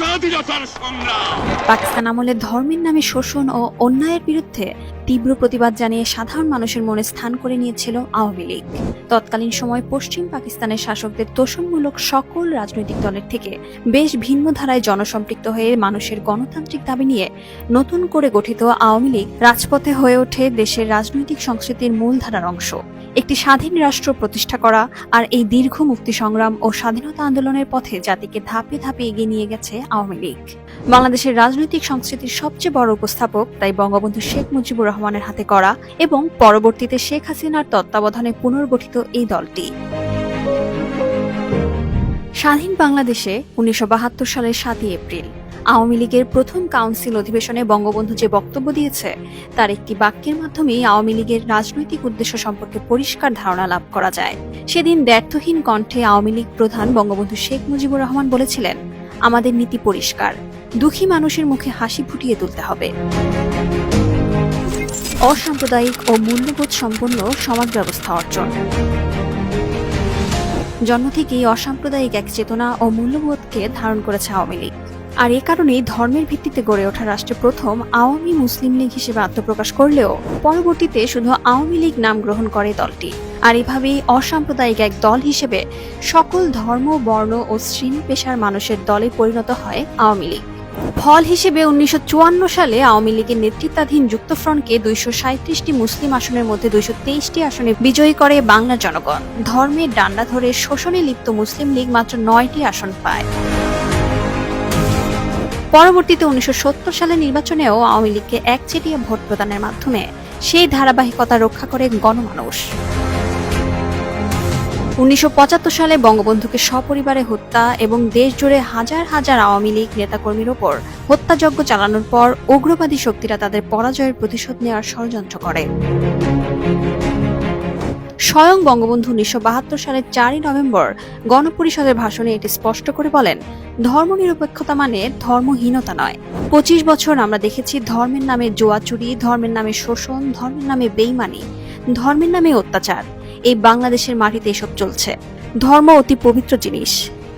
স্বাধীনতার সংগ্রাম। পাকিস্তান আমলে ধর্মের নামে শোষণ ও অন্যায়ের বিরুদ্ধে তীব্র প্রতিবাদ জানিয়ে সাধারণ মানুষের মনে স্থান করে নিয়েছিল আওয়ামী লীগ। তৎকালীন সময় পশ্চিম পাকিস্তানের শাসকদের তোষণমূলক সকল রাজনৈতিক দলের থেকে বেশ ভিন্ন ধারায় জনসম্পৃক্ত হয়ে মানুষের গণতান্ত্রিক দাবি নিয়ে নতুন করে গঠিত আওয়ামী লীগ রাজপথে হয়ে ওঠে দেশের রাজনৈতিক সংস্কৃতির মূলধারার অংশ। একটি স্বাধীন রাষ্ট্র প্রতিষ্ঠা করা আর এই দীর্ঘ মুক্তি সংগ্রাম ও স্বাধীনতা আন্দোলনের পথে জাতিকে ধাপে ধাপে এগিয়ে নিয়ে গেছে আওয়ামী লীগ। বাংলাদেশের রাজনৈতিক সংস্কৃতির সবচেয়ে বড় উপস্থাপক তাই বঙ্গবন্ধু শেখ মুজিবুর রহমানের হাতে করা এবং পরবর্তীতে শেখ হাসিনার তত্ত্বাবধানে পুনর্গঠিত এই দলটি। স্বাধীন বাংলাদেশে উনিশশো বাহাত্তর সালের সাতই এপ্রিল, আওয়ামী লীগের প্রথম কাউন্সিল অধিবেশনে বঙ্গবন্ধু যে বক্তব্য দিয়েছে, তার একটি বাক্যের মাধ্যমে আওয়ামী লীগের রাজনৈতিক উদ্দেশ্য সম্পর্কে পরিষ্কার ধারণা লাভ করা যায়। সেদিন ব্যর্থহীন কণ্ঠে আওয়ামী লীগ প্রধান বঙ্গবন্ধু শেখ মুজিবুর রহমান বলেছিলেন আমাদের নীতি পরিষ্কার। দুঃখী মানুষের মুখে হাসি ফুটিয়ে তুলতে হবে। অসাম্প্রদায়িক ও মূল্যবোধ সম্পন্ন সমাজ ব্যবস্থা অর্জন। জন্ম থেকেই অসাম্প্রদায়িক এক চেতনা ও মূল্যবোধকে ধারণ করেছে আওয়ামী লীগ। আর এ কারণেই ধর্মের ভিত্তিতে গড়ে ওঠা রাষ্ট্রে প্রথম আওয়ামী মুসলিম লীগ হিসেবে আত্মপ্রকাশ করলেও পরবর্তীতে শুধু আওয়ামী লীগ নাম গ্রহণ করে দলটি। আর এভাবেই অসাম্প্রদায়িক এক দল হিসেবে সকল ধর্ম, বর্ণ ও শ্রেণি পেশার মানুষের দলে পরিণত হয় আওয়ামী লীগ। ফল হিসেবে উনিশশো চুয়ান্ন সালে আওয়ামী লীগের নেতৃত্বাধীন যুক্তফ্রন্টকে দুইশো সাঁত্রিশটি মুসলিম আসনের মধ্যে দুইশো তেইশটি আসনে বিজয়ী করে বাংলা জনগণ। ধর্মের ডান্ডা ধরে শোষণে লিপ্ত মুসলিম লীগ মাত্র নয়টি আসন পায়। পরবর্তীতে উনিশশো সত্তর সালে নির্বাচনেও আওয়ামী লীগকে একচেটিয়া ভোট প্রদানের মাধ্যমে সেই ধারাবাহিকতা রক্ষা করে গণমানুষ। উনিশশো পঁচাত্তর সালে বঙ্গবন্ধুকে সপরিবারে হত্যা এবং দেশ জুড়ে হাজার হাজার আওয়ামী লীগ নেতাকর্মীর ওপর হত্যাযজ্ঞ চালানোর পর উগ্রবাদী শক্তিরা তাদের পরাজয়ের প্রতিশোধ নেওয়ার ষড়যন্ত্র করে। স্বয়ং বঙ্গবন্ধু উনিশশো বাহাত্তর সালের চারই নভেম্বর গণপরিষদের ভাষণে এটি স্পষ্ট করে বলেন, ধর্মনিরপেক্ষতা মানে ধর্মহীনতা নয়। পঁচিশ বছর আমরা দেখেছি ধর্মের নামে জোয়া চুরি ধর্মের নামে শোষণ, ধর্মের নামে বেইমানি, ধর্মের নামে অত্যাচার। এই বাংলাদেশের মাটিতে এসব চলছে। ধর্ম অতি পবিত্র জিনিস।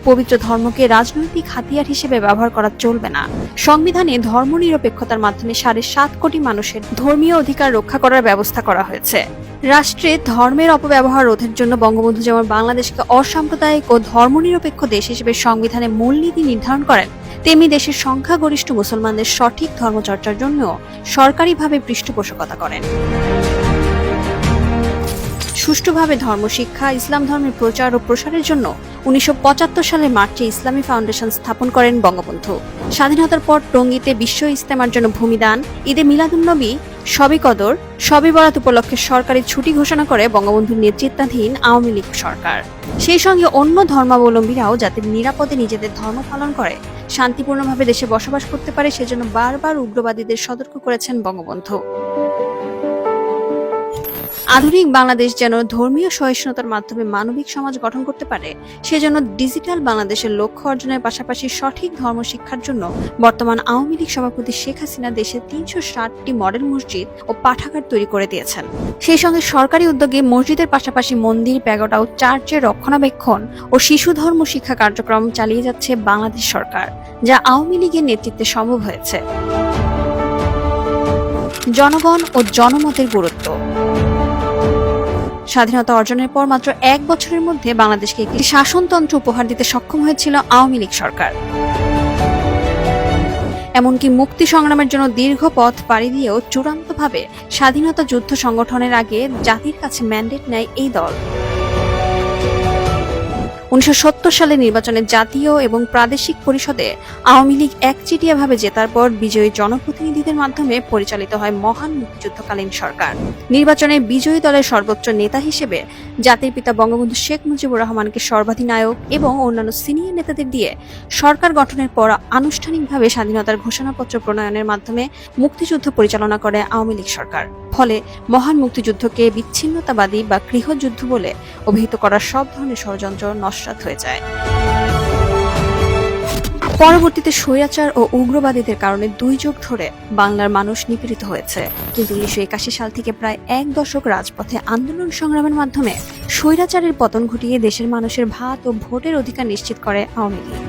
পবিত্র ধর্মকে রাজনৈতিক হাতিয়ার হিসেবে ব্যবহার করা চলবে না। সংবিধানে ধর্মনিরপেক্ষতার মাধ্যমে সাড়ে সাত কোটি মানুষের ধর্মীয় অধিকার রক্ষা করার ব্যবস্থা করা হয়েছে। রাষ্ট্রে ধর্মের অপব্যবহার রোধের জন্য বঙ্গবন্ধু যেমন বাংলাদেশকে অসাম্প্রদায়িক ও ধর্মনিরপেক্ষ দেশ হিসেবে সংবিধানে মূলনীতি নির্ধারণ করেন, তেমনি দেশের সংখ্যাগরিষ্ঠ মুসলমানদের সঠিক ধর্মচর্চার জন্য সরকারিভাবে পৃষ্ঠপোষকতা করেন। সুষ্ঠুভাবে ধর্মশিক্ষা, ইসলাম ধর্মের প্রচার ও প্রসারের জন্য উনিশশো পঁচাত্তর সালে মার্চে ইসলামী ফাউন্ডেশন স্থাপন করেন বঙ্গবন্ধু। স্বাধীনতার পর টঙ্গীতে বিশ্ব ইস্তেমার জন্য ভূমিদান, ঈদে মিলাদুন্নবী সবই কদর সবই বরাত উপলক্ষে সরকারি ছুটি ঘোষণা করে বঙ্গবন্ধুর নেতৃত্বাধীন আওয়ামী লীগ সরকার। সেই সঙ্গে অন্য ধর্মাবলম্বীরাও যাতে নিরাপদে নিজেদের ধর্ম পালন করে, শান্তিপূর্ণভাবে দেশে বসবাস করতে পারে, সেজন্য বারবার উগ্রবাদীদের সতর্ক করেছেন বঙ্গবন্ধু। আধুনিক বাংলাদেশ যেন ধর্মীয় সহিষ্ণুতার মাধ্যমে মানবিক সমাজ গঠন করতে পারে সেজন্য ডিজিটাল বাংলাদেশের লক্ষ্য অর্জনের পাশাপাশি সঠিক ধর্ম শিক্ষার জন্য বর্তমান আওয়ামী লীগ সভাপতি শেখ হাসিনা দেশে তিনশো ষাটটি মডেল মসজিদ ও পাঠাগার তৈরি করে দিয়েছেন। সেই সঙ্গে সরকারি উদ্যোগে মসজিদের পাশাপাশি মন্দির, প্যাগোডা ও চার্চের রক্ষণাবেক্ষণ ও শিশু ধর্ম শিক্ষা কার্যক্রম চালিয়ে যাচ্ছে বাংলাদেশ সরকার, যা আওয়ামী লীগের নেতৃত্বে সম্ভব হয়েছে। জনগণ ও জনমতের গুরুত্ব। স্বাধীনতা অর্জনের পর মাত্র এক বছরের মধ্যে বাংলাদেশকে একটি শাসনতন্ত্র উপহার দিতে সক্ষম হয়েছিল আওয়ামী লীগ সরকার। এমনকি মুক্তি সংগ্রামের জন্য দীর্ঘ পথ পাড়ি দিয়েও চূড়ান্তভাবে স্বাধীনতা যুদ্ধ সংগঠনের আগে জাতির কাছে ম্যান্ডেট নেয় এই দল। উনিশশো সত্তর সালে নির্বাচনে জাতীয় এবং প্রাদেশিক পরিষদে আওয়ামী লীগ একচেটিয়াভাবে জেতার পর বিজয়ী জনপ্রতিনিধিদের মাধ্যমে পরিচালিত হয় মহান মুক্তিযুদ্ধকালীন সরকার। নির্বাচনে বিজয়ী দলের সর্বোচ্চ নেতা হিসেবে জাতির পিতা বঙ্গবন্ধু শেখ মুজিবুর রহমানকে সর্বাধিনায়ক এবং অন্যান্য সিনিয়র নেতাদের দিয়ে সরকার গঠনের পর আনুষ্ঠানিকভাবে স্বাধীনতার ঘোষণাপত্র প্রণয়নের মাধ্যমে মুক্তিযুদ্ধ পরিচালনা করে আওয়ামী লীগ সরকার। ফলে মহান মুক্তিযুদ্ধকে বিচ্ছিন্নতাবাদী বা গৃহযুদ্ধ বলে অভিহিত করার সব ধরনের ষড়যন্ত্র নস্বাত হয়ে যায়। পরবর্তীতে স্বৈরাচার ও উগ্রবাদীদের কারণে দুই যুগ ধরে বাংলার মানুষ নিপীড়িত হয়েছে। কিন্তু উনিশশো একাশি সাল থেকে প্রায় এক দশক রাজপথে আন্দোলন সংগ্রামের মাধ্যমে স্বৈরাচারের পতন ঘটিয়ে দেশের মানুষের ভাত ও ভোটের অধিকার নিশ্চিত করে আওয়ামী লীগ।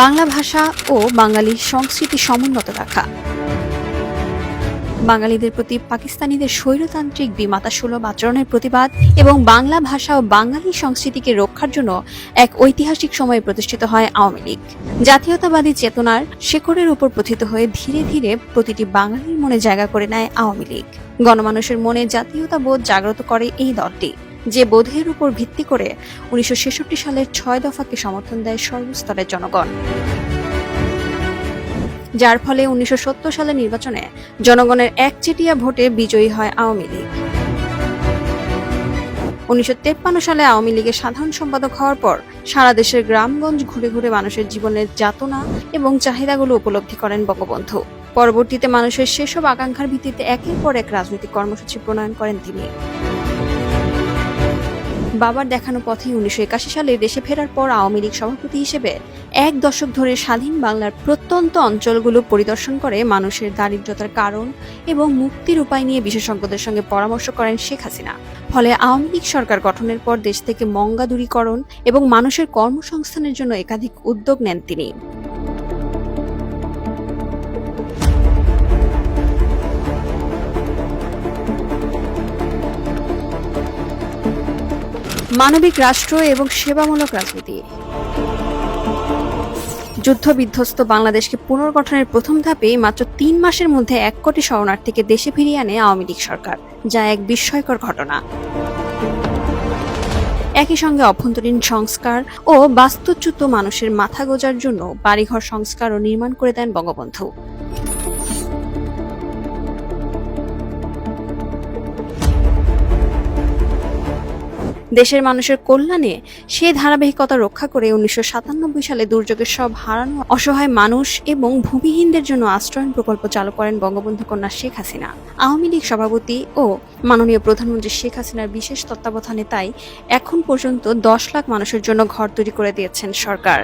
বাংলা ভাষা ও বাঙালি সংস্কৃতি সমুন্নত রাখা। বাঙালিদের প্রতি পাকিস্তানিদের স্বৈরতান্ত্রিক বিমাতা সুলভ আচরণের প্রতিবাদ এবং বাংলা ভাষা ও বাঙালি সংস্কৃতিকে রক্ষার জন্য এক ঐতিহাসিক সময়ে প্রতিষ্ঠিত হয় আওয়ামী লীগ। জাতীয়তাবাদী চেতনার শেকড়ের উপর প্রথিত হয়ে ধীরে ধীরে প্রতিটি বাঙালির মনে জায়গা করে নেয় আওয়ামী লীগ। গণমানুষের মনে জাতীয়তাবোধ জাগ্রত করে এই দলটি, যে বোধের উপর ভিত্তি করে উনিশশো ছেষট্টি সালের ছয় দফাকে সমর্থন দেয় সর্বস্তরের জনগণ। যার ফলে উনিশশো সালের নির্বাচনে জনগণের একচেটিয়া ভোটে বিজয়ী হয় আওয়ামী লীগ। উনিশশো সালে আওয়ামী লীগের সাধারণ সম্পাদক হওয়ার পর সারা দেশের গ্রামগঞ্জ ঘুরে ঘুরে মানুষের জীবনের যাতনা এবং চাহিদাগুলো উপলব্ধি করেন বঙ্গবন্ধু। পরবর্তীতে মানুষের সেসব আকাঙ্ক্ষার ভিত্তিতে একের পর এক রাজনৈতিক কর্মসূচি প্রণয়ন করেন তিনি। বাবার দেখানো পথে উনিশশো একাশি সালে দেশে ফেরার পর আওয়ামী লীগ সভাপতি হিসেবে এক দশক ধরে স্বাধীন বাংলার প্রত্যন্ত অঞ্চলগুলো পরিদর্শন করে মানুষের দারিদ্রতার কারণ এবং মুক্তির উপায় নিয়ে বিশেষজ্ঞদের সঙ্গে পরামর্শ করেন শেখ হাসিনা। ফলে আওয়ামী লীগ সরকার গঠনের পর দেশ থেকে মঙ্গা দূরীকরণ এবং মানুষের কর্মসংস্থানের জন্য একাধিক উদ্যোগ নেন তিনি। মানবিক রাষ্ট্র এবং সেবামূলক রাজনীতি। যুদ্ধবিধ্বস্ত বাংলাদেশকে পুনর্গঠনের প্রথম ধাপে মাত্র তিন মাসের মধ্যে এক কোটি শরণার্থীকে দেশে ফিরিয়ে আনে আওয়ামী লীগ সরকার, যা এক বিস্ময়কর ঘটনা। একই সঙ্গে অভ্যন্তরীণ সংস্কার ও বাস্তুচ্যুত মানুষের মাথা গোজার জন্য বাড়িঘর সংস্কার ও নির্মাণ করে দেন বঙ্গবন্ধু। দেশের মানুষের কল্যাণে সেই ধারাবাহিকতা রক্ষা করে উনিশশো সাতানব্বই সালে দুর্যোগের সব হারানো অসহায় মানুষ এবং ভূমিহীনদের জন্য আশ্রয়ণ প্রকল্প চালু করেন বঙ্গবন্ধু কন্যা শেখ হাসিনা। আওয়ামী লীগ সভাপতি ও মাননীয় প্রধানমন্ত্রী শেখ হাসিনার বিশেষ তত্ত্বাবধানে তাই এখন পর্যন্ত দশ লাখ মানুষের জন্য ঘর তৈরি করে দিয়েছেন সরকার।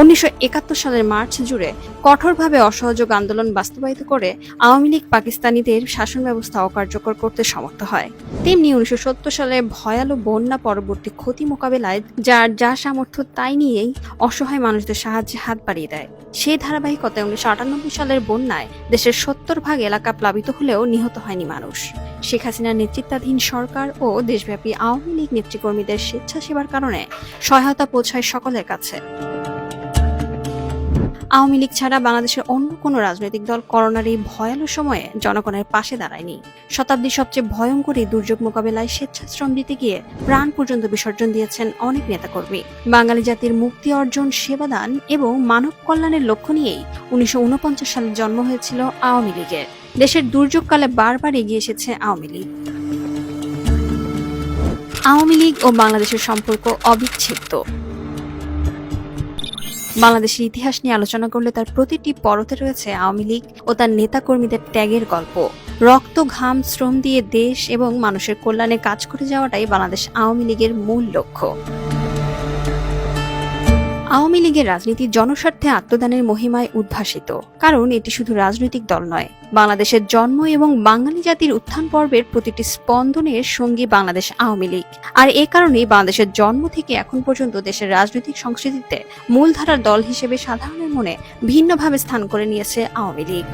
উনিশশো একাত্তর সালের মার্চ জুড়ে কঠোরভাবে অসহযোগ আন্দোলন বাস্তবায়িত করে আওয়ামী লীগ পাকিস্তানিদের শাসন ব্যবস্থা অকার্যকর করতে সমর্থ হয়। তেমনি উনিশশো সত্তর সালে ভয়ালো বন্যা পরবর্তী ক্ষতি মোকাবেলায় যার যা সামর্থ্য তাই নিয়েই অসহায় মানুষদের সাহায্যে হাত বাড়িয়ে দেয়। সেই ধারাবাহিকতায় উনিশশো আটানব্বই সালের বন্যায় দেশের সত্তর ভাগ এলাকা প্লাবিত হলেও নিহত হয়নি মানুষ। শেখ হাসিনার নেতৃত্বাধীন সরকার ও দেশব্যাপী আওয়ামী লীগ নেতৃকর্মীদের স্বেচ্ছাসেবার কারণে সহায়তা পৌঁছায় সকলের কাছে। আওয়ামী লীগ ছাড়া বাংলাদেশের অন্য কোনো রাজনৈতিক দল করোনার এই ভয়ালো সময়ে জনগণের পাশে দাঁড়ায়নি। শতাব্দীর সবচেয়ে ভয়ঙ্কর এই দুর্যোগ মোকাবেলায় স্বেচ্ছাশ্রম দিতে গিয়ে প্রাণ পর্যন্ত বিসর্জন দিয়েছেন অনেক নেতাকর্মী। বাঙালি জাতির মুক্তি অর্জন সেবাদান এবং মানব কল্যাণের লক্ষ্য নিয়েই উনিশশো উনপঞ্চাশ সালে জন্ম হয়েছিল আওয়ামী লীগের। দেশের দুর্যোগকালে বারবার এগিয়ে এসেছে আওয়ামী লীগ। আওয়ামী লীগ ও বাংলাদেশের সম্পর্ক অবিচ্ছেদ্য। বাংলাদেশের ইতিহাস নিয়ে আলোচনা করলে তার প্রতিটি পরতে রয়েছে আওয়ামী লীগ ও তার নেতাকর্মীদের ত্যাগের গল্প। রক্ত, ঘাম, শ্রম দিয়ে দেশ এবং মানুষের কল্যাণে কাজ করে যাওয়াটাই বাংলাদেশ আওয়ামী লীগের মূল লক্ষ্য। আওয়ামী লীগের রাজনীতি জনস্বার্থে আত্মদানের মহিমায় উদ্ভাসিত। কারণ এটি শুধু রাজনৈতিক দল নয়। বাংলাদেশের জন্ম এবং বাঙালি জাতির উত্থান পর্বের প্রতিটি স্পন্দনের সঙ্গী বাংলাদেশ আওয়ামী লীগ। আর এ কারণেই বাংলাদেশের জন্ম থেকে এখন পর্যন্ত দেশের রাজনৈতিক সংস্কৃতিতে মূলধারার দল হিসেবে সাধারণের মনে ভিন্নভাবে স্থান করে নিয়েছে আওয়ামী লীগ।